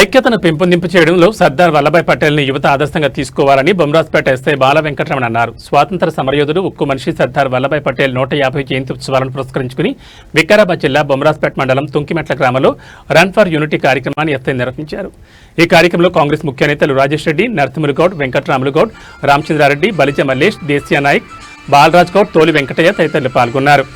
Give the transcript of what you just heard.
ఐక్యతను పెంపొందింపు చేయడంలో సర్దార్ వల్లభాయ్ పటేల్ని యువత ఆదర్శంగా తీసుకోవాలని బొమ్రాజ్పేట ఎస్ఐ బాల వెంకటరమణ అన్నారు. స్వాతంత్ర సమరయోధుడు ఉక్కు మనిషి సర్దార్ వల్లభాయ్ పటేల్ నూట యాభై జయంతి ఉత్సవాలను పురస్కరించుకుని వికారాబాద్ జిల్లా బొమ్రాజ్పేట మండలం తుంకిమెట్ల గ్రామంలో రన్ ఫర్ యూనిటీ కార్యక్రమాన్ని ఎస్ఐ నిర్వహించారు. ఈ కార్యక్రమంలో కాంగ్రెస్ ముఖ్య నేతలు రాజేష్ రెడ్డి నరసింహులు గౌడ్ వెంకటరాములు గౌడ్ రామచంద్రారెడ్డి బలిజ మల్లేష్ దేశీయ నాయక్ బాలరాజ్ గౌడ్ తోలి వెంకటయ్య తదితరులు పాల్గొన్నారు.